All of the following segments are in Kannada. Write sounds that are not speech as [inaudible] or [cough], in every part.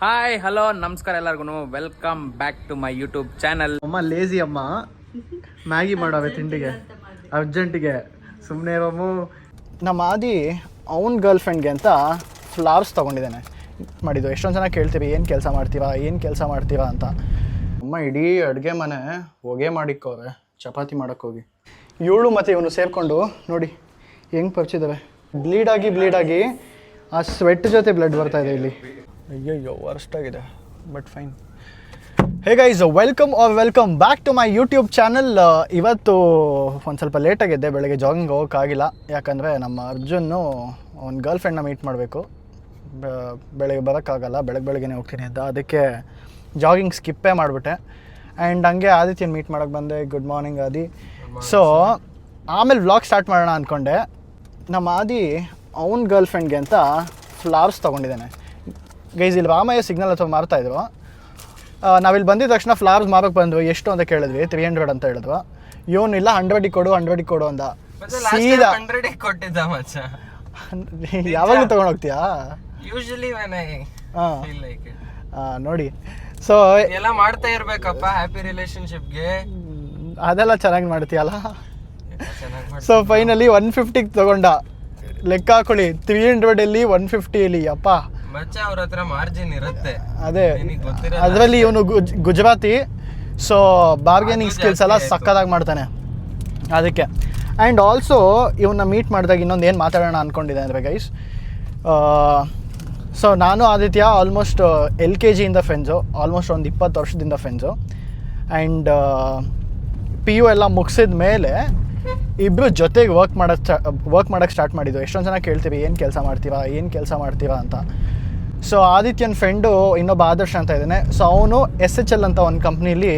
ಹಾಯ್ ಹಲೋ ನಮಸ್ಕಾರ ಎಲ್ಲರಿಗೂ welcome back to my YouTube channel ಅಮ್ಮ ಲೇಜಿ ಅಮ್ಮ. ಮ್ಯಾಗಿ ಮಾಡವೆ ತಿಂಡಿಗೆ. ಅರ್ಜೆಂಟಿಗೆ ಸುಮ್ಮನೆ ಇರೋಮು ನಮ್ಮ ಆದಿ ಅವನ ಗರ್ಲ್ ಫ್ರೆಂಡ್ಗೆ ಅಂತ ಫ್ಲವರ್ಸ್ ತೊಗೊಂಡಿದ್ದಾನೆ. ಮಾಡಿದ್ದು. ಎಷ್ಟೊಂದು ಜನ ಕೇಳ್ತೀವಿ ಏನು ಕೆಲಸ ಮಾಡ್ತೀವ ಏನು ಕೆಲಸ ಮಾಡ್ತೀವ ಅಂತ. ಅಮ್ಮ, ಇಡೀ ಅಡುಗೆ ಮನೆ ಹೊಗೆ ಮಾಡಿಕ್ಕವ್ರೆ ಚಪಾತಿ ಮಾಡೋಕ್ಕೋಗಿ ಇವಳು ಮತ್ತು ಇವನು ಸೇರಿಕೊಂಡು, ನೋಡಿ, ಹೆಂಗೆ ಪರಿಚಿದ್ದಾವೆ ಬ್ಲೀಡಾಗಿ ಬ್ಲೀಡಾಗಿ ಆ ಸ್ವೆಟ್ ಜೊತೆ ಬ್ಲಡ್ ಬರ್ತಾ ಇದೆ ಇಲ್ಲಿ. ಅಯ್ಯಯ್ಯೋ ವರ್ಸ್ಟ್ ಆಗಿದೆ but fine hey guys welcome or welcome back to my YouTube channel ಇವತ್ತು ಒಂದು ಸ್ವಲ್ಪ ಲೇಟಾಗಿದ್ದೆ ಬೆಳಗ್ಗೆ ಜಾಗಿಂಗ್ ಹೋಗೋಕ್ಕಾಗಿಲ್ಲ ಯಾಕಂದರೆ ನಮ್ಮ ಅರ್ಜುನ್ನು ಅವ್ನ ಗರ್ಲ್ ಫ್ರೆಂಡ್ನ ಮೀಟ್ ಮಾಡಬೇಕು. ಬೆಳಗ್ಗೆ ಬರೋಕ್ಕಾಗಲ್ಲ ಬೆಳಗ್ಗೆ ಬೆಳಗ್ಗೆನೇ ಹೋಗ್ತೀನಿ ಅಂತ. ಅದಕ್ಕೆ ಜಾಗಿಂಗ್ ಸ್ಕಿಪ್ಪೇ ಮಾಡಿಬಿಟ್ಟೆ. ಆ್ಯಂಡ್ ಹಂಗೆ ಆದಿತ್ಯನ ಮೀಟ್ ಮಾಡೋಕ್ಕೆ ಬಂದೆ. Good morning Adi. ಸೊ ಆಮೇಲೆ ವ್ಲಾಗ್ ಸ್ಟಾರ್ಟ್ ಮಾಡೋಣ ಅಂದ್ಕೊಂಡೆ ನಮ್ಮ ಆದಿ ಅವನ ಗರ್ಲ್ ಫ್ರೆಂಡ್ಗೆ ಅಂತ ಫ್ಲವರ್ಸ್ ತೊಗೊಂಡಿದ್ದಾನೆ. ಗೈಸ್ ಇಲ್ಲಿ ರಾಮಯ್ಯ ಸಿಗ್ನಲ್ ಅಥವಾ ಮಾರ್ತಾಯಿದ್ರು ನಾವಿಲ್ಲಿ ಬಂದಿದ ತಕ್ಷಣ ಫ್ಲವರ್ಸ್ ಮಾರೋಕ್ಕೆ ಬಂದ್ವಿ. ಎಷ್ಟು ಅಂತ ಕೇಳಿದ್ವಿ. ತ್ರೀ ಹಂಡ್ರೆಡ್ ಅಂತ ಹೇಳಿದ್ವು. ಇವನಿಲ್ಲ ಹಂಡ್ರೆಡಿಗೆ ಕೊಡು ಹಂಡ್ರೆಡಿಗೆ ಕೊಡು ಅಂದ ಸೀದಾ ಹಂಡ್ರೆಡ್ ಕೊಟ್ಟಿದ್ದ ಮಚ್ಚ. ಯಾವಾಗಲೂ ತೊಗೊಂಡೋಗ್ತೀಯಾ ಯೂಶಲಿ ನೋಡಿ. ಸೊ ಎಲ್ಲ ಮಾಡ್ತಾ ಇರ್ಬೇಕಪ್ಪ ಹ್ಯಾಪಿ ರಿಲೇಶನ್ಶಿಪ್ಗೆ ಅದೆಲ್ಲ ಚೆನ್ನಾಗಿ ಮಾಡ್ತೀಯಲ್ಲ? ಸೊ ಫೈನಲಿ ಒನ್ ಫಿಫ್ಟಿಗೆ ತಗೊಂಡ. ಲೆಕ್ಕ ಹಾಕೊಳ್ಳಿ. ತ್ರೀ ಹಂಡ್ರೆಡಲ್ಲಿ ಒನ್ ಫಿಫ್ಟಿಯಲ್ಲಿ ಅಪ್ಪ ಮಚ್ಚ ಅವ್ರ ಹತ್ರ ಮಾರ್ಜಿನ್ ಇರುತ್ತೆ. ಅದೇ ಅದರಲ್ಲಿ ಇವನು ಗುಜರಾತಿ ಸೊ ಬಾರ್ಗೇನಿಂಗ್ ಸ್ಕಿಲ್ಸ್ ಎಲ್ಲ ಸಕ್ಕದಾಗಿ ಮಾಡ್ತಾನೆ. ಅದಕ್ಕೆ. ಆ್ಯಂಡ್ ಆಲ್ಸೋ ಇವನ್ನ ಮೀಟ್ ಮಾಡಿದಾಗ ಇನ್ನೊಂದು ಏನು ಮಾತಾಡೋಣ ಅಂದ್ಕೊಂಡಿದ್ದೆ ಅಂದರೆ ಗೈಸ್ ಸೊ ನಾನು ಆದಿತ್ಯ ಆಲ್ಮೋಸ್ಟ್ ಎಲ್ ಕೆ ಜಿಯಿಂದ ಫ್ರೆಂಡ್ಸು ಆಲ್ಮೋಸ್ಟ್ ಒಂದು ಇಪ್ಪತ್ತು ವರ್ಷದಿಂದ ಫ್ರೆಂಡ್ಸು ಆ್ಯಂಡ್ ಪಿ ಯು ಎಲ್ಲ ಮುಗಿಸಿದ ಮೇಲೆ ಇಬ್ಬರು ಜೊತೆಗೆ ವರ್ಕ್ ಮಾಡೋಕ್ಕೆ ವರ್ಕ್ ಮಾಡೋಕ್ಕೆ ಸ್ಟಾರ್ಟ್ ಮಾಡಿದ್ದು. ಎಷ್ಟೊಂದು ಜನ ಕೇಳ್ತೀವಿ ಏನು ಕೆಲಸ ಮಾಡ್ತೀರಾ ಏನು ಕೆಲಸ ಮಾಡ್ತೀರಾ ಅಂತ. ಸೊ ಆದಿತ್ಯನ ಫ್ರೆಂಡು ಇನ್ನೊಬ್ಬ ಆದರ್ಶ ಅಂತ ಇದ್ದಾನೆ. ಸೊ ಅವನು ಎಸ್ ಎಚ್ ಎಲ್ ಅಂತ ಒಂದು ಕಂಪ್ನೀಲಿ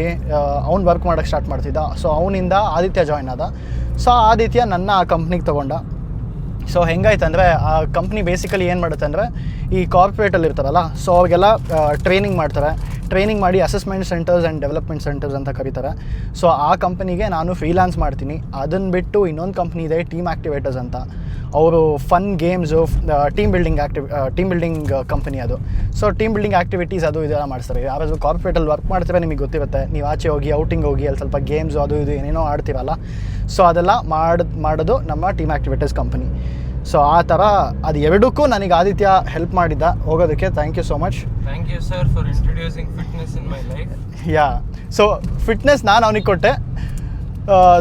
ಅವ್ನು ವರ್ಕ್ ಮಾಡೋಕ್ಕೆ ಸ್ಟಾರ್ಟ್ ಮಾಡ್ತಿದ್ದ. ಸೊ ಅವನಿಂದ ಆದಿತ್ಯ ಜಾಯ್ನ್ ಆದ. ಸೊ ಆದಿತ್ಯ ನನ್ನ ಆ ಕಂಪ್ನಿಗೆ ತೊಗೊಂಡ. ಸೊ ಹೆಂಗಾಯ್ತು ಅಂದರೆ, ಆ ಕಂಪ್ನಿ ಬೇಸಿಕಲಿ ಏನು ಮಾಡುತ್ತೆ ಅಂದರೆ, ಈ ಕಾರ್ಪೊರೇಟಲ್ಲಿ ಇರ್ತಾರಲ್ಲ ಸೊ ಅವ್ರಿಗೆಲ್ಲ ಟ್ರೈನಿಂಗ್ ಮಾಡ್ತಾರೆ. ಟ್ರೈನಿಂಗ್ ಮಾಡಿ assessment centres and development centres ಅಂತ ಕರೀತಾರೆ. ಸೊ ಆ ಕಂಪನಿಗೆ ನಾನು ಫ್ರೀಲಾನ್ಸ್ ಮಾಡ್ತೀನಿ. ಅದನ್ನು ಬಿಟ್ಟು ಇನ್ನೊಂದು ಕಂಪ್ನಿ ಇದೆ ಟೀಮ್ ಆ್ಯಕ್ಟಿವೇಟರ್ಸ್ ಅಂತ. ಅವರು fun games team building active team building company ಅದು. ಸೊ ಟೀಮ್ ಬಿಲ್ಡಿಂಗ್ ಆ್ಯಕ್ಟಿವಿಟೀಸ್ ಅದು ಇದೆಲ್ಲ ಮಾಡ್ತಾರೆ ಯಾರಾದರೂ ಕಾರ್ಪೊರೇಟಲ್ಲಿ ವರ್ಕ್ ಮಾಡ್ತಾರೆ ನಿಮಗೆ ಗೊತ್ತಿರುತ್ತೆ. ನೀವು ಆಚೆ ಹೋಗಿ ಔಟಿಂಗ್ ಹೋಗಿ, ಅಲ್ಲಿ ಸ್ವಲ್ಪ ಗೇಮ್ಸು ಅದು ಇದು ಏನೇನೋ ಆಡ್ತೀರಲ್ಲ ಸೊ ಅದೆಲ್ಲ ಮಾಡ್, ಮಾಡೋದು ನಮ್ಮ ಟೀಮ್ ಆ್ಯಕ್ಟಿವಿಟೀಸ್ ಕಂಪನಿ ಸೊ ಆ ಥರ ಅದು ಎರಡಕ್ಕೂ ನನಗೆ ಆದಿತ್ಯ ಹೆಲ್ಪ್ ಮಾಡಿದ್ದ. ಹೋಗೋದಕ್ಕೆ thank you so much thank you sir for introducing fitness in my life ya so fitness ನಾನು ಅವನಿಗೆ ಕೊಟ್ಟೆ.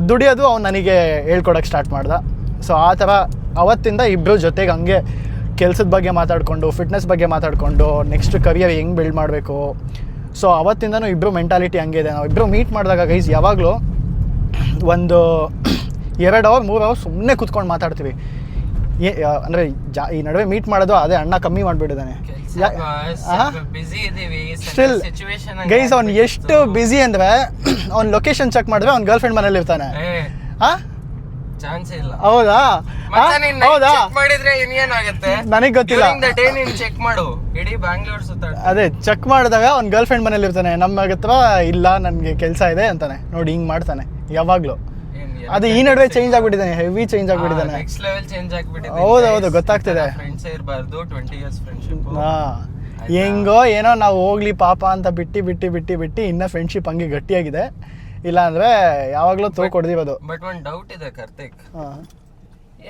ದುಡಿಯೋದು ಅವ್ನು ನನಗೆ ಹೇಳ್ಕೊಡೋಕ್ಕೆ ಸ್ಟಾರ್ಟ್ ಮಾಡ್ದ. ಸೊ ಆ ಥರ ಅವತ್ತಿಂದ ಇಬ್ಬರು ಜೊತೆಗೆ ಹಂಗೆ ಕೆಲಸದ ಬಗ್ಗೆ ಮಾತಾಡಿಕೊಂಡು ಫಿಟ್ನೆಸ್ ಬಗ್ಗೆ ಮಾತಾಡಿಕೊಂಡು ನೆಕ್ಸ್ಟ್ ಕರಿಯರ್ ಹೆಂಗೆ ಬಿಲ್ಡ್ ಮಾಡಬೇಕು. ಸೊ ಅವತ್ತಿಂದನೂ ಇಬ್ಬರು ಮೆಂಟಾಲಿಟಿ ಹಂಗೆ ಇದೆ. ನಾವು ಇಬ್ಬರು ಮೀಟ್ ಮಾಡಿದಾಗ ಗೈಸ್ ಯಾವಾಗಲೂ ಒಂದು ಎರಡು ಅವರ್ ಮೂರು ಅವರ್ ಸುಮ್ಮನೆ ಕೂತ್ಕೊಂಡು ಮಾತಾಡ್ತೀವಿ. ಏ ಅಂದರೆ ಜಾ ಈ ನಡುವೆ ಮೀಟ್ ಮಾಡೋದು ಅದೇ ಅಣ್ಣ ಕಮ್ಮಿ ಮಾಡಿಬಿಟ್ಟಿದ್ದಾನೆ. ಸ್ಟಿಲ್ ಗೈಸ್ ಅವ್ನು ಎಷ್ಟು ಬ್ಯುಸಿ ಅಂದರೆ ಅವ್ನ ಲೊಕೇಶನ್ ಚೆಕ್ ಮಾಡಿದ್ರೆ ಅವ್ನ ಗರ್ಲ್ ಫ್ರೆಂಡ್ ಮನೇಲಿ ಇರ್ತಾನೆ. ಆ ಚಾನ್ಸ್ ಇಲ್ಲ. ಹೌದಾ? ಹೌದಾ? ಮಾಡಿದ್ರೆ ಇನ್ನೇನಾಗುತ್ತೆ? ನನಗೆ ಗೊತ್ತಿಲ್ಲ. ದ ಡೇ ನೀನ್ ಚೆಕ್ ಮಾಡು. ಇಡೀ ಬ್ಯಾಂಗ್ಳೂರ್ ಸುತ್ತ ಅದೇ ಚೆಕ್ ಮಾಡಿದಾಗ ಅವ್ನ ಗರ್ಲ್ ಫ್ರೆಂಡ್ ಮನೇಲಿ ಇರ್ತಾನೆ. ನಮ್ಮ ಹತ್ರ ಇಲ್ಲ ನನಗೆ ಕೆಲಸ ಇದೆ ಅಂತಾನೆ. ನೋಡಿ ಹಿಂಗೆ ಮಾಡ್ತಾನೆ ಯಾವಾಗಲೂ. ಅದು ಈ ನಡುವೆ ಚೇಂಜ್ ಆಗ್ಬಿಟ್ಟಿದ್ದಾನೆ ಹೆವಿ ಚೇಂಜ್ ಆಗ್ಬಿಟ್ಟಿದ್ದಾನೆ. ನೆಕ್ಸ್ಟ್ ಲೆವೆಲ್ ಚೇಂಜ್ ಆಗ್ಬಿಟ್ಟಿದೆ. ಹೌದು, ಹೌದು, ಗೊತ್ತಾಗ್ತಿದೆ. ಫ್ರೆಂಡ್ಸ್ ಇರಬಾರ್ದು ಟ್ವೆಂಟಿ ಇಯರ್ಸ್ ಫ್ರೆಂಡ್ಶಿಪ್ ಹಾ. ಹೆಂಗೋ ಏನೋ ನಾವು ಹೋಗ್ಲಿ ಪಾಪ ಅಂತ ಬಿಟ್ಟು ಬಿಟ್ಟು ಬಿಟ್ಟು ಬಿಟ್ಟು ಇನ್ನ ಫ್ರೆಂಡ್ಶಿಪ್ ಹಂಗೆ ಗಟ್ಟಿಯಾಗಿದೆ. ಇಲ್ಲ ಅಂದ್ರೆ ಯಾವಾಗಲೂ ತೋ ಕೊಡ್ದಿವದು ಬಟ್ ಒಂದು ಡೌಟ್ ಇದೆ ಕಾರ್ತಿಕ್.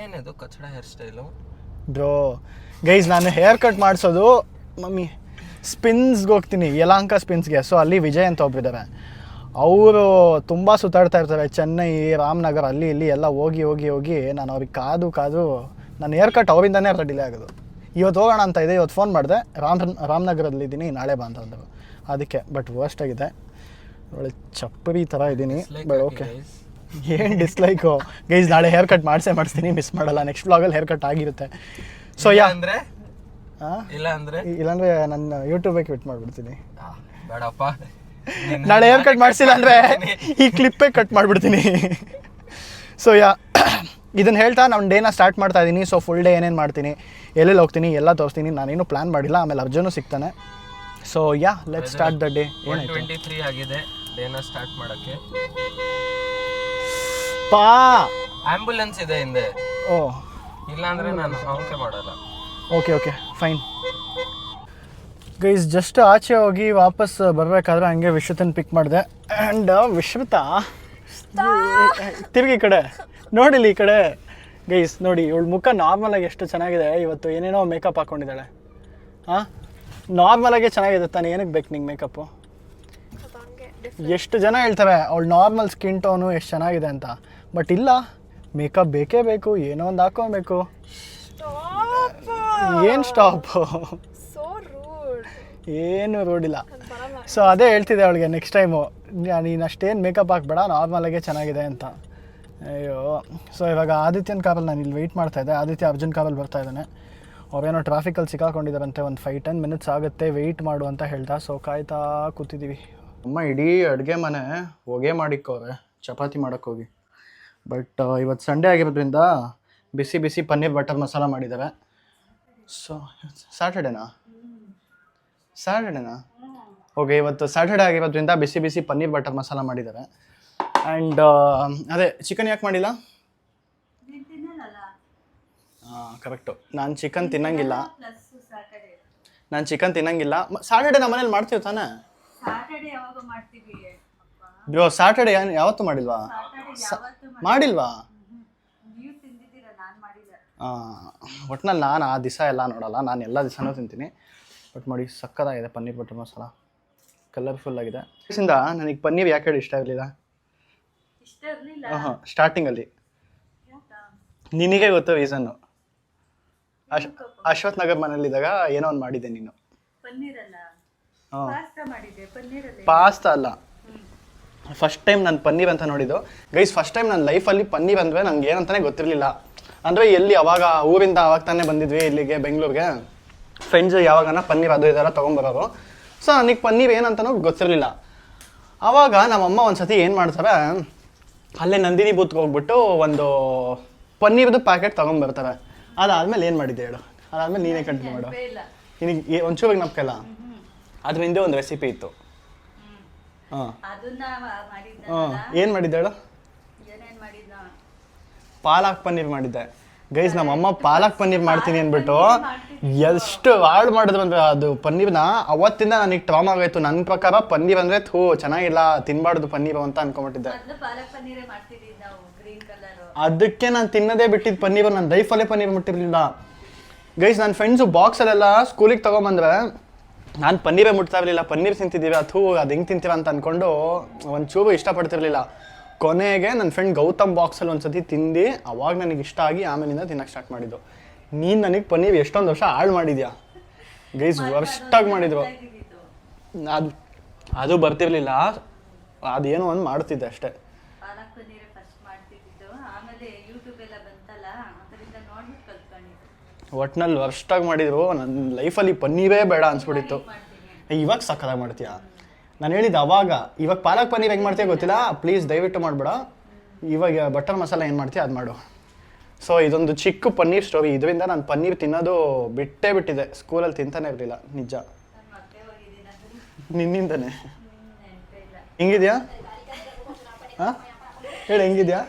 ಏನದು ಏನಿದು ಕಚಡ ಹೇರ್ ಸ್ಟೈಲ್ ಬ್ರೋ ಗೈಸ್ ನಾನು ಹೇರ್ ಕಟ್ ಮಾಡಿಸೋದು ಮಮ್ಮಿ ಸ್ಪಿನ್ಸ್ಗೆ ಹೋಗ್ತೀನಿ ಯಲಾಂಕ ಸ್ಪಿನ್ಸ್ಗೆ ಸೊ ಅಲ್ಲಿ ವಿಜಯ್ ಅಂತ ಒಬ್ರಿದ್ದಾರೆ ಅವರು ತುಂಬ ಸುತ್ತಾಡ್ತಾ ಇರ್ತಾರೆ. ಚೆನ್ನೈ ರಾಮನಗರ ಅಲ್ಲಿ ಇಲ್ಲಿ ಎಲ್ಲ ಹೋಗಿ ಹೋಗಿ ಹೋಗಿ ನಾನು ಅವ್ರಿಗೆ ಕಾದು ಕಾದು ನನ್ನ ಏರ್ ಕಟ್ ಅವರಿಂದನೇ ಡಿಲೇ ಆಗೋದು. ಇವತ್ತು ಹೋಗೋಣ ಅಂತ ಇದೆ ಇವತ್ತು ಫೋನ್ ಮಾಡಿದೆ. ರಾಮ್ ರಾಮನಗರದಲ್ಲಿದ್ದೀನಿ ನಾಳೆ ಬಾ ಅಂತಂದರು ಅದಕ್ಕೆ ಬಟ್ ವರ್ಸ್ಟ್ ಆಗಿದೆ. ಒಳ್ಳೆ ಚಪ್ಪರಿ ಥರ ಇದ್ದೀನಿ ಬಟ್ ಓಕೆ ಏನು ಡಿಸ್ಲೈಕು ಗೈಸ್ ನಾಳೆ ಹೇರ್ ಕಟ್ ಮಾಡಿಸೇ ಮಾಡಿಸ್ತೀನಿ ಮಿಸ್ ಮಾಡಲ್ಲ. ನೆಕ್ಸ್ಟ್ ವ್ಲಾಗಲ್ಲಿ ಹೇರ್ ಕಟ್ ಆಗಿರುತ್ತೆ. ಸೊ ಯಾ ಅಂದರೆ ಹಾಂ ಇಲ್ಲ ಅಂದ್ರೆ ಇಲ್ಲಾಂದ್ರೆ ನನ್ನ ಯೂಟ್ಯೂಬೇ ಕ್ವಿಟ್ ಮಾಡಿಬಿಡ್ತೀನಿ. ಬೇಡಪ್ಪ. ನಾಳೆ ಏನು ಕಟ್ ಮಾಡಿಸಿಲ್ಲ ಅಂದರೆ ಈ ಕ್ಲಿಪ್ಪೇ ಕಟ್ ಮಾಡಿಬಿಡ್ತೀನಿ. ಸೊ ಯಾ [coughs] ಇದನ್ನು ಹೇಳ್ತಾ ನಾನು ಡೇನ ಸ್ಟಾರ್ಟ್ ಮಾಡ್ತಾ ಇದ್ದೀನಿ ಸೊ ಫುಲ್ ಡೇ ಏನೇನು ಮಾಡ್ತೀನಿ ಎಲ್ಲೆಲ್ಲಿ ಹೋಗ್ತೀನಿ ಎಲ್ಲ ತೋರಿಸ್ತೀನಿ. ನಾನೇನು ಪ್ಲ್ಯಾನ್ ಮಾಡಿಲ್ಲ ಆಮೇಲೆ ಅರ್ಜುನು ಸಿಗ್ತಾನೆ. So yeah let start the day ಏನಾಯ್ತು? ಆಗಿದೆ ಡೇನ ಸ್ಟಾರ್ಟ್ ಮಾಡೋಕ್ಕೆ. ಪಾ! ಆಂಬುಲೆನ್ಸ್ ಇದೆ ಹಿಂದೆ. ಓ. ಇಲ್ಲಾಂದ್ರೆ ನಾನು ಅವಕ್ಕೆ ಮಾಡಲ್ಲ. Okay okay fine guys just ಆಚೆ ಹೋಗಿ ವಾಪಸ್ ಬರಬೇಕಾದ್ರೆ ಹಂಗೆ ವಿಶ್ವತನ್ ಪಿಕ್ ಮಾಡಿದೆ. ಆ್ಯಂಡ್ ವಿಶ್ವತ ತಿರುಗಿ ಈ ಕಡೆ. ನೋಡಿಲಿ ಈ ಕಡೆ. ಗೈಸ್ ನೋಡಿ ಇವಳ ಮುಖ ನಾರ್ಮಲಾಗಿ ಎಷ್ಟು ಚೆನ್ನಾಗಿದೆ. ಇವತ್ತು ಏನೇನೋ ಮೇಕಪ್ ಹಾಕ್ಕೊಂಡಿದ್ದಾಳೆ ಹಾಂ ನಾರ್ಮಲಾಗೆ ಚೆನ್ನಾಗಿದೆ ತಾನೇ. ಏನಕ್ಕೆ ಬೇಕು ನಿಂಗೆ ಮೇಕಪ್ಪು ಎಷ್ಟು ಜನ ಹೇಳ್ತಾರೆ ಅವಳು ನಾರ್ಮಲ್ ಸ್ಕಿನ್ ಟೋನು ಎಷ್ಟು ಚೆನ್ನಾಗಿದೆ ಅಂತ. ಬಟ್ ಇಲ್ಲ ಮೇಕಪ್ ಬೇಕೇ ಬೇಕು ಏನೋ ಒಂದು ಹಾಕೊಬೇಕು. ಏನು ಸ್ಟಾಪ್ ಏನು ರೋಡಿಲ್ಲ ಸೊ ಅದೇ ಹೇಳ್ತಿದ್ದೆ ಅವಳಿಗೆ ನೆಕ್ಸ್ಟ್ ಟೈಮು ನೀನು ಅಷ್ಟೇನು ಮೇಕಪ್ ಹಾಕ್ಬೇಡ ನಾರ್ಮಲಾಗೆ ಚೆನ್ನಾಗಿದೆ ಅಂತ. ಅಯ್ಯೋ. ಸೊ ಇವಾಗ ಆದಿತ್ಯನ ಕಾರಲ್ಲಿ ನಾನು ಇಲ್ಲಿ ವೆಯ್ಟ್ ಮಾಡ್ತಾ ಇದ್ದೆ. ಆದಿತ್ಯ ಅರ್ಜುನ್ ಕಾರಲ್ಲಿ ಬರ್ತಾ ಇದ್ದಾನೆ. ಅವ್ರೇನೋ ಟ್ರಾಫಿಕಲ್ಲಿ ಸಿಕ್ಕಾಕೊಂಡಿದ್ದಾರಂತೆ, ಒಂದು ಫೈವ್ ಟೆನ್ ಮಿನಿಟ್ಸ್ ಆಗುತ್ತೆ ವೆಯ್ಟ್ ಮಾಡು ಅಂತ ಹೇಳ್ತಾ ಸೊ ಕಾಯ್ತಾ ಕೂತಿದ್ದೀವಿ ಅಮ್ಮ, ಇಡೀ ಅಡುಗೆ ಮನೆ ಹೊಗೆ ಮಾಡಿಕ್ಕವ್ರೆ, ಚಪಾತಿ ಮಾಡೋಕ್ಕೋಗಿ ಬಟ್ ಇವತ್ತು ಸಂಡೇ ಆಗಿರೋದ್ರಿಂದ ಬಿಸಿ ಬಿಸಿ ಪನ್ನೀರ್ ಬಟರ್ ಮಸಾಲ ಮಾಡಿದ್ದಾರೆ. ಸೊ ಸ್ಯಾಟರ್ಡೇನಾ ಸ್ಯಾಟರ್ಡೇನಾ ಓಕೆ ಇವತ್ತು ಸ್ಯಾಟರ್ಡೇ ಆಗಿರೋದ್ರಿಂದ ಬಿಸಿ ಬಿಸಿ ಪನ್ನೀರ್ ಬಟರ್ ಮಸಾಲ ಮಾಡಿದ್ದಾರೆ. ಆ್ಯಂಡ್ ಅದೇ ಚಿಕನ್ ಯಾಕೆ ಮಾಡಿಲ್ಲ? ಹಾಂ ಕರೆಕ್ಟು ನಾನು ಚಿಕನ್ ತಿನ್ನಂಗಿಲ್ಲ. ನಾನು ಚಿಕನ್ ತಿನ್ನಂಗಿಲ್ಲ. ಸ್ಯಾಟರ್ಡೇ ನಮ್ಮ ಮನೇಲಿ ಮಾಡ್ತೀವಿ ತಾನೇ? ಬ್ರೋ ಸ್ಯಾಟರ್ಡೇ ಯಾವತ್ತೂ ಮಾಡಿಲ್ವಾ? ಮಾಡಿಲ್ವಾ? ಒಟ್ನಲ್ಲಿ ನಾನು ಆ ದಿವಸ ಎಲ್ಲ ನೋಡಲ್ಲ. ನಾನು ಎಲ್ಲ ದಿವಸನೂ ತಿಂತೀನಿ. ಬಟ್ ಮಾಡಿ ಸಕ್ಕತ್ತಾಗಿದೆ ಪನ್ನೀರ್ ಬಟರ್ ಮಸಾಲ. ಕಲರ್ಫುಲ್ ಆಗಿದೆ. ಇಂದ ನನಗೆ ಪನ್ನೀರ್ ಯಾಕೆ ಹೇಳಿ ಇಷ್ಟ ಇರ್ಲಿಲ್ಲ. ಹಾಂ ಸ್ಟಾರ್ಟಿಂಗಲ್ಲಿ ನಿನಗೆ ಗೊತ್ತು ರೀಸನ್ನು ಅಶ್ ಅಶ್ವಥ್ ನಗರ್ ಮನೇಲಿದ್ದಾಗ ಏನೋ ಒಂದು ಮಾಡಿದ್ದೆ ನೀನು. ಪನ್ನೀರ್ ಅಲ್ಲ ಹಾಂ. ಪಾಸ್ತಾ ಮಾಡಿದ್ದೆ ಪನ್ನೀರ್ ಅಲ್ಲ ಪಾಸ್ತಾ ಅಲ್ಲ. ಫಸ್ಟ್ ಟೈಮ್ ನಾನು ಪನ್ನೀರ್ ಅಂತ ನೋಡಿದ್ದು. ಗೈಸ್ ಫಸ್ಟ್ ಟೈಮ್ ನನ್ನ ಲೈಫಲ್ಲಿ ಪನ್ನೀರ್ ಅಂದರೆ ನಂಗೆ ಏನಂತಾನೆ ಗೊತ್ತಿರಲಿಲ್ಲ. ಅಂದರೆ ಎಲ್ಲಿ ಅವಾಗ ಊರಿಂದ ಅವಾಗ ತಾನೇ ಬಂದಿದ್ವಿ ಇಲ್ಲಿಗೆ ಬೆಂಗಳೂರಿಗೆ. ಫ್ರೆಂಡ್ಸ್ ಯಾವಾಗನ ಪನ್ನೀರ್ ಅದು ಇದೆಲ್ಲ ತೊಗೊಂಬರೋರು. ಸೊ ನನಗೆ ಪನ್ನೀರ್ ಏನಂತನೂ ಗೊತ್ತಿರಲಿಲ್ಲ. ಆವಾಗ ನಮ್ಮಮ್ಮ ಒಂದು ಸತಿ ಏನು ಮಾಡ್ತಾರೆ ಅಲ್ಲೇ ನಂದಿನಿ ಬೂತ್ಗೆ ಹೋಗ್ಬಿಟ್ಟು ಒಂದು ಪನ್ನೀರ್ದು ಪ್ಯಾಕೆಟ್ ತೊಗೊಂಬರ್ತಾರೆ. ಅದಾದಮೇಲೆ ಏನು ಮಾಡಿದ್ದೆ ಹೇಳು? ಅದಾದಮೇಲೆ ನೀನೇ ಕಂಟಿನ್ಯೂ ಮಾಡು. ನಿನಗೆ ಒಂಚೂರಿಗೆ ನಪ್ಕಲ್ಲ? ಅದ್ರ ಹಿಂದೆ ಒಂದು ರೆಸಿಪಿ ಇತ್ತು. ಹಾಂ. ಹಾಂ. ಏನು ಮಾಡಿದ್ದೆ ಹೇಳು? ಪಾಲಕ್ ಪನ್ನೀರ್ ಮಾಡಿದ್ದೆ. ಗೈಸ್ ನಮ್ಮ ಅಮ್ಮ ಪಾಲಕ್ ಪನ್ನೀರ್ ಮಾಡ್ತೀನಿ ಅಂದ್ಬಿಟ್ಟು ಎಷ್ಟು ಹಾಳು ಮಾಡಿದ್ರು ಅಂದ್ರೆ ಅದು ಪನ್ನೀರ್ನ ಅವತ್ತಿಂದ ನನಗೆ ಟ್ರಾಮ್ ಆಗೋಯ್ತು. ನನ್ನ ಪ್ರಕಾರ ಪನ್ನೀರ್ ಅಂದರೆ ಥೂ ಚೆನ್ನಾಗಿಲ್ಲ ತಿನ್ಬಾರ್ದು ಪನ್ನೀರು ಅಂತ ಅನ್ಕೊಂಬಿಟ್ಟಿದ್ದೆ ಅದಕ್ಕೆ ನಾನು ತಿನ್ನದೇ ಬಿಟ್ಟಿದ್ದು ಪನ್ನೀರ್ ನನ್ನ ಲೈಫಲ್ಲೇ ಪನ್ನೀರ್ ಮುಟ್ಟಿರಲಿಲ್ಲ. ಗೈಸ್ ನನ್ನ ಫ್ರೆಂಡ್ಸು ಬಾಕ್ಸಲ್ಲೆಲ್ಲ ಸ್ಕೂಲಿಗೆ ತಗೊಂಬಂದ್ರೆ ನಾನು ಪನ್ನೀರೇ ಮುಟ್ತಾ ಇರಲಿಲ್ಲ. ಪನ್ನೀರ್ ತಿಂತಿದ್ದೀವಿ ಅಥೂ ಅದು ಹೆಂಗೆ ತಿಂತೀರ ಅಂತ ಅಂದ್ಕೊಂಡು ಒಂದು ಚೂರು ಇಷ್ಟಪಡ್ತಿರ್ಲಿಲ್ಲ. ಕೊನೆಗೆ ನನ್ನ ಫ್ರೆಂಡ್ ಗೌತಮ್ ಬಾಕ್ಸಲ್ಲಿ ಒಂದು ಸತಿ ತಿಂದು ಅವಾಗ ನನಗೆ ಇಷ್ಟ ಆಗಿ ಆಮೇಲಿಂದ ತಿನ್ನಕ್ಕೆ ಸ್ಟಾರ್ಟ್ ಮಾಡಿದ್ದು. ನೀನು ನನಗೆ ಪನ್ನೀರ್ ಎಷ್ಟೊಂದು ವರ್ಷ ಹಾಳು ಮಾಡಿದ್ಯಾ? ಗೈಸ್ ವರ್ಷಾಗಿ ಮಾಡಿದ್ರು. ಅದು ಅದು ಬರ್ತಿರ್ಲಿಲ್ಲ. ಅದೇನೋ ಒಂದು ಮಾಡ್ತಿದ್ದೆ ಅಷ್ಟೇ. ಒಟ್ನಲ್ಲಿ ವರ್ಷ್ಟಾಗಿ ಮಾಡಿದ್ರು. ನನ್ನ ಲೈಫಲ್ಲಿ ಪನ್ನೀರೇ ಬೇಡ ಅನ್ಸ್ಬಿಟ್ಟಿತ್ತು. ಇವಾಗ ಸಕ್ಕತ್ತಾಗಿ ಮಾಡ್ತೀಯಾ? ನಾನು ಹೇಳಿದ್ದು ಅವಾಗ ಇವಾಗ ಪಾಲಕ್ ಪನ್ನೀರ್ ಹೆಂಗೆ ಮಾಡ್ತೀಯ ಗೊತ್ತಿಲ್ಲ. ಪ್ಲೀಸ್ ದಯವಿಟ್ಟು ಮಾಡಬೇಡ. ಇವಾಗ ಬಟರ್ ಮಸಾಲ ಏನು ಮಾಡ್ತೀಯ ಅದು ಮಾಡು. ಸೊ ಇದೊಂದು ಚಿಕ್ಕ ಪನ್ನೀರ್ ಸ್ಟೋರಿ ಇದರಿಂದ ನಾನು ಪನ್ನೀರ್ ತಿನ್ನೋದು ಬಿಟ್ಟೇ ಬಿಟ್ಟಿದೆ. ಸ್ಕೂಲಲ್ಲಿ ತಿಂತಾನೆ ಇರಲಿಲ್ಲ ನಿಜ. ನಿನ್ನಿಂದನೇ. ಹೆಂಗಿದ್ಯಾ? ಹಾಂ? ಹೇಳಿ ಹೆಂಗಿದ್ಯಾ?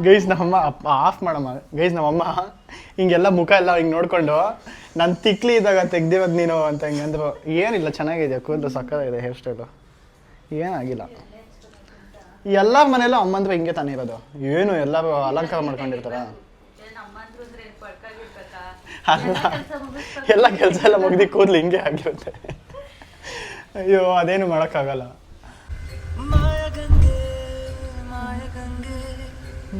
ಗೈಸ್ ನಮ್ಮಮ್ಮ ಆಫ್ ಮಾಡಮ್ಮ. ಗೈಸ್ ನಮ್ಮಮ್ಮ ಹಿಂಗೆಲ್ಲ ಮುಖ ಎಲ್ಲ ಹಿಂಗೆ ನೋಡ್ಕೊಂಡು ನನ್ನ ತಿಕ್ಲಿ ಇದ್ದಾಗ ತೆಗ್ದಿರೋದು ನೀನು ಅಂತ ಹಿಂಗೆ ಅಂದ್ರು. ಏನಿಲ್ಲ ಚೆನ್ನಾಗಿದೆ ಕೂದಲು ಇದೆ ಹೇರ್ ಸ್ಟೈಲು ಏನಾಗಿಲ್ಲ. ಎಲ್ಲರ ಮನೇಲೂ ಅಮ್ಮಂದ್ರು ಹಿಂಗೆ ತಾನೇ ಇರೋದು. ಏನು ಎಲ್ಲರೂ ಅಲಂಕಾರ ಮಾಡ್ಕೊಂಡಿರ್ತಾರ? ಅಲ್ಲ, ಎಲ್ಲ ಕೆಲಸ ಎಲ್ಲ ಮುಗ್ದು ಕೂದಲು ಹಿಂಗೆ ಆಗಿರುತ್ತೆ. ಅಯ್ಯೋ, ಅದೇನು ಮಾಡೋಕ್ಕಾಗಲ್ಲ.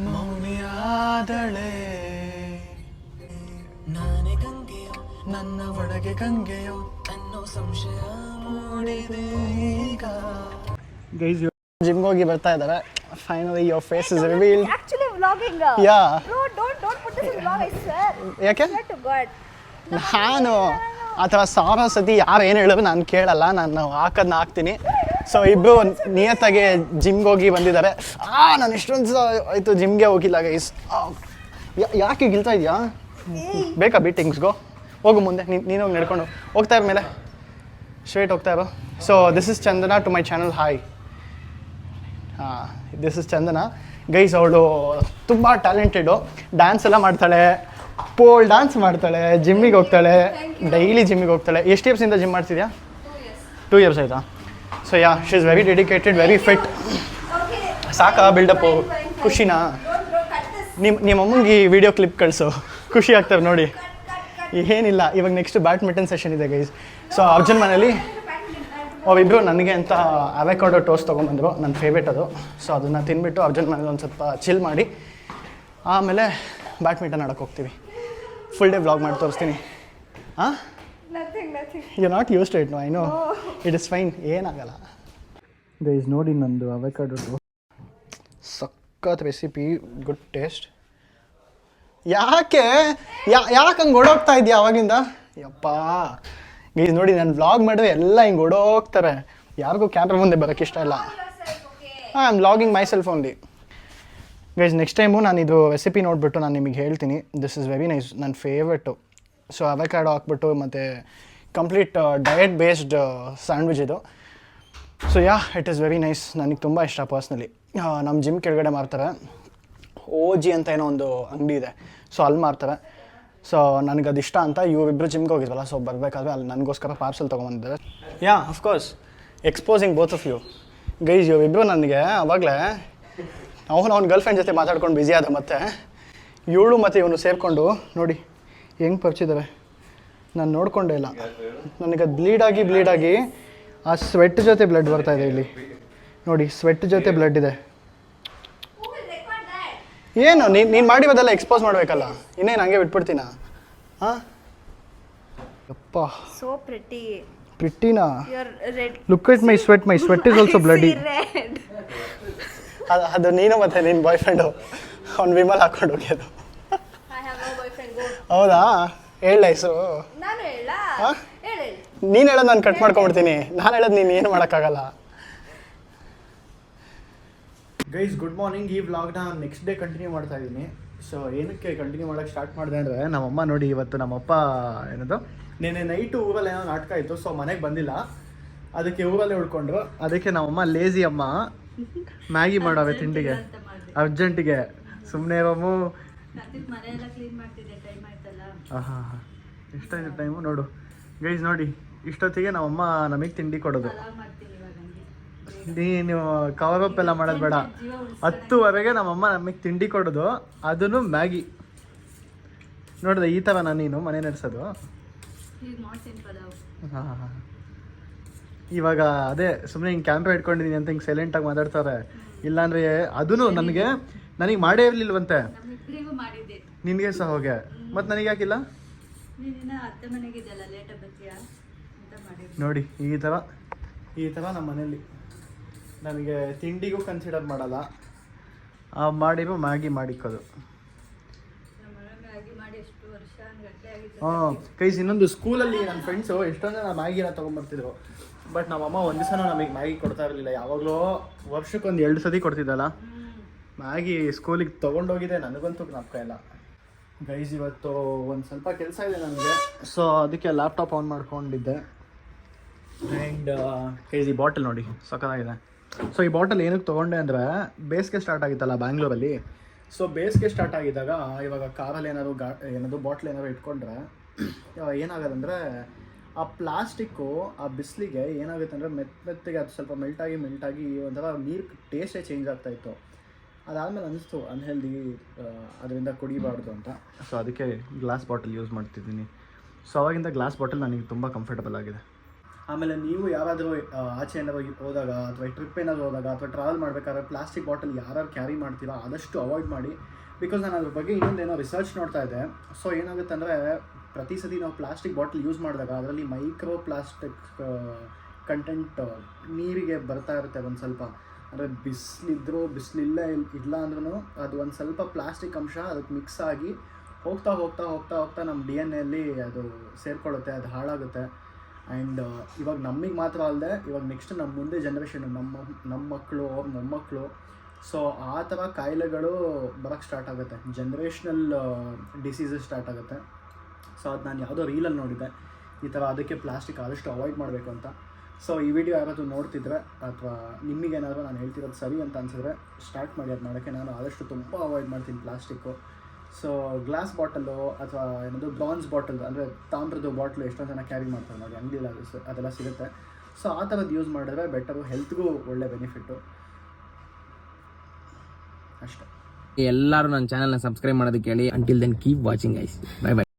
ಮೌನಿಯಾದಳೆ. ನನ್ನ ಒಳಗೆ ಗಂಗೆಯೋ ಅನ್ನೋ ಸಂಶಯ ಮೂಡಿದೆ ಈಗ. ಗೈಸ್ ಜಿಮ್ಗೆ ಹೋಗಿ ಬರ್ತಾ ಇದ್ದಾರೆ. Finally your face is reveal actually vlogging yeah bro don't don't put this in vlog I sir ಯಾಕೆ? To god. ನಾನು ಆ ಥರ ಸಾವಿರ ಸತಿ ಯಾರು ಏನು ಹೇಳಿದ್ರು ನಾನು ಕೇಳಲ್ಲ. ನಾನು ಹಾಕೋದನ್ನ ಹಾಕ್ತೀನಿ. ಸೊ ಇಬ್ಬರು ನಿಯತ್ತಾಗಿ ಜಿಮ್ಗೆ ಹೋಗಿ ಬಂದಿದ್ದಾರೆ. ಆ ನಾನು ಇಷ್ಟೊಂದು ಸಹ ಆಯಿತು ಜಿಮ್ಗೆ ಹೋಗಿಲ್ಲ ಗೈಸ್ ಯಾಕೆ ಗಿಲ್ತಾ ಇದೆಯಾ? ಬೇಕಾ ಬೀಟಿಂಗ್ಸ್ಗೋ ಹೋಗು ಮುಂದೆ ನೀನು ನೀನು ಹೋಗಿ ನಡ್ಕೊಂಡು ಹೋಗ್ತಾ ಇರೋ ಮೇಲೆ. ಸ್ಟ್ರೇಟ್ ಹೋಗ್ತಾ ಇರೋ. So this is Chandana to my channel hi ಹಾಂ ದಿಸ್ ಇಸ್ ಚಂದನ ಗೈಸ್ ಅವಳು ತುಂಬ ಟ್ಯಾಲೆಂಟೆಡು ಡ್ಯಾನ್ಸ್ ಎಲ್ಲ ಮಾಡ್ತಾಳೆ. ಪೋಲ್ ಡ್ಯಾನ್ಸ್ ಮಾಡ್ತಾಳೆ. ಜಿಮ್ಮಿಗೆ ಹೋಗ್ತಾಳೆ. ಡೈಲಿ ಜಿಮ್ಮಿಗೆ ಹೋಗ್ತಾಳೆ. ಎಷ್ಟು ಇಯರ್ಸಿಂದ ಜಿಮ್ ಮಾಡ್ತಿದ್ಯಾ? ಟೂ ಇಯರ್ಸ್ ಆಯಿತಾ? So yeah she is very dedicated very fit ಸಾಕಾ ಬಿಲ್ಡಪ್ಪು ಖುಷಿನಾ? ನಿಮ್ಮ ನಿಮ್ಮ ಅಮ್ಮಂಗೆ ಈ ವಿಡಿಯೋ ಕ್ಲಿಪ್ ಕಳಿಸು. ಖುಷಿ ಆಗ್ತಾರೆ ನೋಡಿ. ಏನಿಲ್ಲ ಇವಾಗ ನೆಕ್ಸ್ಟ್ ಬ್ಯಾಡ್ಮಿಂಟನ್ ಸೆಷನ್ ಇದೆ ಗೈಸ್ ಸೊ ಅರ್ಜುನ್ ಮನೇಲಿ ಅವಿಬ್ಬರು ನನಗೆ ಅಂತ ಅವೆಕಾಡೋ ಟೋಸ್ಟ್ ತೊಗೊಂಬಂದರು ನನ್ನ ಫೇವ್ರೇಟ್ ಅದು. ಸೊ ಅದನ್ನು ತಿನ್ಬಿಟ್ಟು ಅರ್ಜುನ್ ಮನೇಲಿ ಒಂದು ಸ್ವಲ್ಪ ಚಿಲ್ ಮಾಡಿ ಆಮೇಲೆ ಬ್ಯಾಡ್ಮಿಂಟನ್ ಆಡೋಕೆ ಹೋಗ್ತೀವಿ. ಫುಲ್ ಡೇ ವ್ಲಾಗ್ ಮಾಡಿ ತೋರಿಸ್ತೀನಿ. ಹಾಂ. You not use to it no I know it is fine ಏನಾಗಲ್ಲ. ಗೈಸ್ ನೋಡಿ ನಂದು ಅವೆಕಾಡೋ ಸಖತ್ ರೆಸಿಪಿ ಗುಡ್ ಟೇಸ್ಟ್ ಯಾಕೆ? ಯಾ ಯಾಕೆ ಹಂಗೆ ಓಡೋಗ್ತಾ ಇದೆಯಾ ಅವಾಗಿಂದ? ಯಪ್ಪ. ಈಗ ನೋಡಿ, ನಾನು ವ್ಲಾಗ್ ಮಾಡಿದ್ರೆ ಎಲ್ಲ ಹಿಂಗೆ ಓಡೋಗ್ತಾರೆ. ಯಾರಿಗೂ ಕ್ಯಾಮ್ರಾ ಮುಂದೆ ಬರೋಕ್ಕೆ ಇಷ್ಟ ಇಲ್ಲ. I am vlogging myself only guys next time ನಾನು ಇದು ರೆಸಿಪಿ ನೋಡಿಬಿಟ್ಟು ನಾನು ನಿಮಗೆ ಹೇಳ್ತೀನಿ. ದಿಸ್ ಇಸ್ ವೆರಿ ನೈಸ್ ನನ್ನ ಫೇವ್ರೆಟು ಸೊ ಅವೆಕಾಡೋ ಹಾಕ್ಬಿಟ್ಟು ಮತ್ತು ಕಂಪ್ಲೀಟ್ ಡಯಟ್ ಬೇಸ್ಡ್ ಸ್ಯಾಂಡ್ವಿಚ್ ಇದು. So yeah it is very nice ನನಗೆ ತುಂಬ ಇಷ್ಟ ಪರ್ಸ್ನಲಿ ನಮ್ಮ ಜಿಮ್ ಕೆಳಗಡೆ ಮಾರ್ತಾರೆ ಓ ಜಿ ಅಂತ ಏನೋ ಒಂದು ಅಂಗಡಿ ಇದೆ. ಸೊ ಅಲ್ಲಿ ಮಾಡ್ತಾರೆ ಸೊ ನನಗೆ ಅದು ಇಷ್ಟ ಅಂತ ಇವರಿಬ್ಬರು ಜಿಮ್ಗೆ ಹೋಗಿದ್ವಲ್ಲ ಸೊ ಬರಬೇಕಾದ್ರೆ ಅಲ್ಲಿ ನನಗೋಸ್ಕರ parcel ತೊಗೊಂಬಂದಿದ್ದಾರೆ. Yeah of course exposing both of you guys ಇವರಿಬ್ಬರು ನನಗೆ ಅವಾಗಲೇ ಅವನು ಅವ್ನ ಗರ್ಲ್ಫ್ರೆಂಡ್ ಜೊತೆ ಮಾತಾಡ್ಕೊಂಡು ಬ್ಯುಸಿ ಆದ ಮತ್ತೆ ಇವಳು ಮತ್ತು ಇವನು ಸೇರಿಕೊಂಡು ನೋಡಿ ಹೆಂಗೆ ಪರಿಚಿದ್ದಾವೆ ನಾನು ನೋಡ್ಕೊಂಡೇ ಇಲ್ಲ. ನನಗೆ ಅದು ಬ್ಲೀಡ್ ಆಗಿ ಬ್ಲೀಡ್ ಆಗಿ ಆ ಸ್ವೆಟ್ ಜೊತೆ ಬ್ಲಡ್ ಬರ್ತಾ ಇದೆ ಇಲ್ಲಿ. ನೋಡಿ ಸ್ವೆಟ್ ಜೊತೆ ಬ್ಲಡ್ ಇದೆ. ಏನು? ನೀನು ನೀನು ಮಾಡಿರೋದೆಲ್ಲ ಎಕ್ಸ್ಪೋಸ್ ಮಾಡಬೇಕಲ್ಲ. ಇನ್ನೇನು ಹಂಗೆ ಬಿಟ್ಬಿಡ್ತೀನ? ಹಾಂ? ಅಪ್ಪ So pretty. ಪ್ರಿಟ್ಟಿನಾ red. Look it my sweat my sweat is also bloody red. ಅದು ಅದು ನೀನು ಮತ್ತೆ ನಿನ್ನ ಬಾಯ್ ಫ್ರೆಂಡು ಅವ್ನು ವಿಮಲ್ ಹಾಕೊಂಡು ಹೋಗ್ಯೋದು I have no boyfriend. Go. ಹೌದಾ? ಹೇಳ ಹೆಸರು. ನಾನು ಹೇಳ? ಹಾ? ಹೇಳಿ ನೀನು ಹೇಳೋದು ನಾನು ಕಟ್ ಮಾಡ್ಕೊಂಡ್ಬಿಡ್ತೀನಿ. ನಾನು ಹೇಳೋದು ನೀನು ಏನು ಮಾಡೋಕ್ಕಾಗಲ್ಲ. ಗೈಸ್ ಗುಡ್ ಮಾರ್ನಿಂಗ್ ಈ ವ್ಲಾಗ್ನ ನೆಕ್ಸ್ಟ್ ಡೇ ಕಂಟಿನ್ಯೂ ಮಾಡ್ತಾ ಇದ್ದೀನಿ. ಸೊ ಏನಕ್ಕೆ ಕಂಟಿನ್ಯೂ ಮಾಡೋಕ್ಕೆ ಸ್ಟಾರ್ಟ್ ಮಾಡಿದೆ ಅಂದರೆ ನಮ್ಮಮ್ಮ ನೋಡಿ ಇವತ್ತು ನಮ್ಮಪ್ಪ ಏನದು? ನಿನ್ನೆ ನೈಟು ಊರಲ್ಲಿ ಏನೋ ನಾಟಕ ಇತ್ತು ಸೊ ಮನೆಗೆ ಬಂದಿಲ್ಲ. ಅದಕ್ಕೆ ಊರಲ್ಲೇ ಉಳ್ಕೊಂಡ್ರು. ಅದಕ್ಕೆ ನಮ್ಮಮ್ಮ ಲೇಜಿ ಅಮ್ಮ ಮ್ಯಾಗಿ ಮಾಡವೆ ತಿಂಡಿಗೆ. ಅರ್ಜೆಂಟಿಗೆ. ಸುಮ್ಮನೆ ಇರೋಮು ಆಯ್ತಲ್ಲ. ಹಾಂ ಹಾಂ ಎಷ್ಟಾಯ್ತು ಟೈಮು ನೋಡು. ಗೈಸ್ ನೋಡಿ ಇಷ್ಟೊತ್ತಿಗೆ ನಮ್ಮಮ್ಮ ನಮಗೆ ತಿಂಡಿ ಕೊಡೋದು ಪಲಾವ್ ಮಾಡ್ತೀನಿ ಇವಾಗ ಹಂಗೆ ನೀನು ಕವರ್ ಅಪ್ ಎಲ್ಲ ಮಾಡೋದು ಬೇಡ. ಹತ್ತುವರೆಗೆ ನಮ್ಮಮ್ಮ ನಮಗೆ ತಿಂಡಿ ಕೊಡೋದು. ಅದನ್ನು ಮ್ಯಾಗಿ. ನೋಡಿದೆ, ಈ ಥರನಾ ನೀನು ಮನೆ ನಡೆಸೋದು. ಹಾಂ ಹಾಂ ಇವಾಗ ಅದೇ ಸುಮ್ಮನೆ ಹಿಂಗೆ ಕ್ಯಾಮ್ರಾ ಇಟ್ಕೊಂಡಿದ್ದೀನಿ ಅಂತ ಹಿಂಗೆ ಸೈಲೆಂಟಾಗಿ ಮಾತಾಡ್ತಾರೆ. ಇಲ್ಲಾಂದ್ರೆ ಅದೂ ನನಗೆ ನನಗೆ ಮಾಡೇ ಇರಲಿಲ್ವಂತೆ. ನಿನಗೆ ಸಹ ಹೋಗೆ. ಮತ್ತು ನನಗೆ ಯಾಕಿಲ್ಲ? ನೋಡಿ, ಈ ಥರ ಈ ಥರ ನಮ್ಮ ಮನೇಲಿ ನನಗೆ ತಿಂಡಿಗೂ ಕನ್ಸಿಡರ್ ಮಾಡಲ್ಲ. ಮಾಡಿರೋ ಮ್ಯಾಗಿ ಮಾಡಿಕ್ಕೋದು ಹಾಂ ಕೈಸ್ ಇನ್ನೊಂದು ಸ್ಕೂಲಲ್ಲಿ ನನ್ನ ಫ್ರೆಂಡ್ಸು ಎಷ್ಟೊಂದು ಜನ ಮ್ಯಾಗಿನ ತೊಗೊಂಬರ್ತಿದ್ರು. ಬಟ್ ನಮ್ಮಮ್ಮ ಒಂದು ದಿವಸನೂ ನಮಗೆ ಮ್ಯಾಗಿ ಕೊಡ್ತಾ ಇರಲಿಲ್ಲ. ಯಾವಾಗಲೂ ವರ್ಷಕ್ಕೊಂದು ಎರಡು ಸತಿ ಕೊಡ್ತಿದ್ದಲ್ಲ. ಮ್ಯಾಗಿ ಸ್ಕೂಲಿಗೆ ತೊಗೊಂಡೋಗಿದೆ. ನನಗಂತೂ ಜ್ಞಾಪಕ ಇಲ್ಲ. ಗೈಸ್ ಇವತ್ತು ಒಂದು ಸ್ವಲ್ಪ ಕೆಲಸ ಇದೆ ನನಗೆ. ಸೊ ಅದಕ್ಕೆ ಲ್ಯಾಪ್ಟಾಪ್ ಆನ್ ಮಾಡ್ಕೊಂಡಿದ್ದೆ. ಆ್ಯಂಡ್ ಕೈಸಿ ಬಾಟಲ್ ನೋಡಿ. ಸಖತ್ತಾಗಿದೆ. ಸೊ ಈ ಬಾಟಲ್ ಏನಕ್ಕೆ ತೊಗೊಂಡೆ ಅಂದರೆ ಬೇಸಿಗೆ ಸ್ಟಾರ್ಟ್ ಆಗಿತ್ತಲ್ಲ ಬ್ಯಾಂಗ್ಳೂರಲ್ಲಿ ಸೊ ಬೇಸಿಗೆ ಸ್ಟಾರ್ಟ್ ಆಗಿದ್ದಾಗ ಇವಾಗ ಕಾರಲ್ಲಿ ಏನಾದ್ರು ಗಾ ಏನಾದರೂ ಬಾಟ್ಲ್ ಏನಾದ್ರು ಇಟ್ಕೊಂಡ್ರೆ ಏನಾಗೋದಂದರೆ ಆ ಪ್ಲಾಸ್ಟಿಕ್ಕು ಆ ಬಿಸಿಲಿಗೆ ಏನಾಗುತ್ತೆ ಅಂದರೆ ಮೆತ್ತ ಮೆತ್ತಗೆ ಅದು ಸ್ವಲ್ಪ ಮೆಲ್ಟಾಗಿ ಮೆಲ್ಟಾಗಿ ಒಂಥರ ನೀರು ಟೇಸ್ಟೇ ಚೇಂಜ್ ಆಗ್ತಾಯಿತ್ತು ಅದಾದಮೇಲೆ ಅನಿಸ್ತು ಅನ್ಹೆಲ್ದಿ ಅದರಿಂದ ಕುಡಿಬಾರ್ದು ಅಂತ. ಸೊ ಅದಕ್ಕೆ ಗ್ಲಾಸ್ ಬಾಟಲ್ ಯೂಸ್ ಮಾಡ್ತಿದ್ದೀನಿ. ಸೊ ಅವಾಗಿಂದ ಗ್ಲಾಸ್ ಬಾಟಲ್ ನನಗೆ ತುಂಬ ಕಂಫರ್ಟಬಲ್ ಆಗಿದೆ. ಆಮೇಲೆ ನೀವು ಯಾರಾದರೂ ಆಚೆ ಏನಾದರೂ ಹೋದಾಗ ಅಥವಾ ಟ್ರಿಪ್ ಏನಾದರೂ ಹೋದಾಗ ಅಥವಾ ಟ್ರಾವೆಲ್ ಮಾಡಬೇಕಾದ್ರೆ ಪ್ಲಾಸ್ಟಿಕ್ ಬಾಟಲ್ ಯಾರು ಕ್ಯಾರಿ ಮಾಡ್ತೀರೋ ಆದಷ್ಟು ಅವಾಯ್ಡ್ ಮಾಡಿ. ಬಿಕಾಸ್ ನಾನು ಅದ್ರ ಬಗ್ಗೆ ಇನ್ನೊಂದೇನೋ ರಿಸರ್ಚ್ ನೋಡ್ತಾ ಇದ್ದೆ. ಸೊ ಏನಾಗುತ್ತೆ ಅಂದರೆ ಪ್ರತಿ ಸತಿ ನಾವು ಪ್ಲಾಸ್ಟಿಕ್ ಬಾಟಲ್ ಯೂಸ್ ಮಾಡಿದಾಗ ಅದರಲ್ಲಿ ಮೈಕ್ರೋ ಪ್ಲಾಸ್ಟಿಕ್ ಕಂಟೆಂಟ್ ನೀರಿಗೆ ಬರ್ತಾ ಇರುತ್ತೆ ಒಂದು ಸ್ವಲ್ಪ. ಅಂದರೆ ಬಿಸಿಲಿದ್ರೂ ಬಿಸಿಲಿಲ್ಲ ಇಲ್ಲ ಅಂದ್ರೂ ಅದು ಒಂದು ಸ್ವಲ್ಪ ಪ್ಲಾಸ್ಟಿಕ್ ಅಂಶ ಅದಕ್ಕೆ ಮಿಕ್ಸ್ ಆಗಿ ಹೋಗ್ತಾ ಹೋಗ್ತಾ ಹೋಗ್ತಾ ಹೋಗ್ತಾ ನಮ್ಮ ಡಿ ಎನ್ ಎಲ್ಲಿ ಅದು ಸೇರ್ಕೊಳ್ಳುತ್ತೆ, ಅದು ಹಾಳಾಗುತ್ತೆ. ಆ್ಯಂಡ್ ಇವಾಗ ನಮಗೆ ಮಾತ್ರ ಅಲ್ಲದೆ ಇವಾಗ ನೆಕ್ಸ್ಟ್ ನಮ್ಮ ಮುಂದೆ ಜನ್ರೇಷನ್ ನಮ್ಮ ನಮ್ಮ ಮಕ್ಕಳು ಅವ್ರ ಮೊಮ್ಮಕ್ಕಳು ಸೊ ಆ ಥರ ಕಾಯಿಲೆಗಳು ಬರೋಕ್ಕೆ ಸ್ಟಾರ್ಟ್ ಆಗುತ್ತೆ. ಜನ್ರೇಷ್ನಲ್ ಡಿಸೀಸಸ್ ಸ್ಟಾರ್ಟ್ ಆಗುತ್ತೆ. ಸೊ ಅದು ನಾನು ಯಾವುದೋ ರೀಲಲ್ಲಿ ನೋಡಿದ್ದೆ. ಈ ಥರ ಅದಕ್ಕೆ ಪ್ಲಾಸ್ಟಿಕ್ ಆದಷ್ಟು ಅವಾಯ್ಡ್ ಮಾಡಬೇಕು ಅಂತ. ಸೊ ಈ ವಿಡಿಯೋ ಯಾರಾದರೂ ನೋಡ್ತಿದ್ರೆ, ಅಥವಾ ನಿಮಗೇನಾದರೂ ನಾನು ಹೇಳ್ತಿರೋದು ಸರಿ ಅಂತ ಅನ್ಸಿದ್ರೆ ಸ್ಟಾರ್ಟ್ ಮಾಡಿ ಅದು ಮಾಡೋಕ್ಕೆ ನಾನು ಆದಷ್ಟು ತುಂಬ ಅವಾಯ್ಡ್ ಮಾಡ್ತೀನಿ ಪ್ಲಾಸ್ಟಿಕ್ಕು ಸೊ ಗ್ಲಾಸ್ ಬಾಟಲು ಅಥವಾ ಏನದು ಬ್ರಾನ್ಸ್ ಬಾಟಲ್ ಅಂದರೆ ತಾಮ್ರದ ಬಾಟ್ಲು ಎಷ್ಟೊಂದು ಜನ ಕ್ಯಾರಿ ಮಾಡ್ತಾರೆ ನೋಡಿ ಸ- ಅದೆಲ್ಲ ಸಿಗುತ್ತೆ. ಸೊ ಆ ಥರದ್ದು ಯೂಸ್ ಮಾಡಿದ್ರೆ ಬೆಟರು ಹೆಲ್ತ್ಗೂ ಒಳ್ಳೆ ಬೆನಿಫಿಟ್ಟು ಅಷ್ಟೇ. ಎಲ್ಲರೂ ನನ್ನ ಚಾನಲ್ನ ಸಬ್ಸ್ಕ್ರೈಬ್ ಮಾಡೋದಕ್ಕೆ ಹೇಳಿ until then keep watching eyes bye bye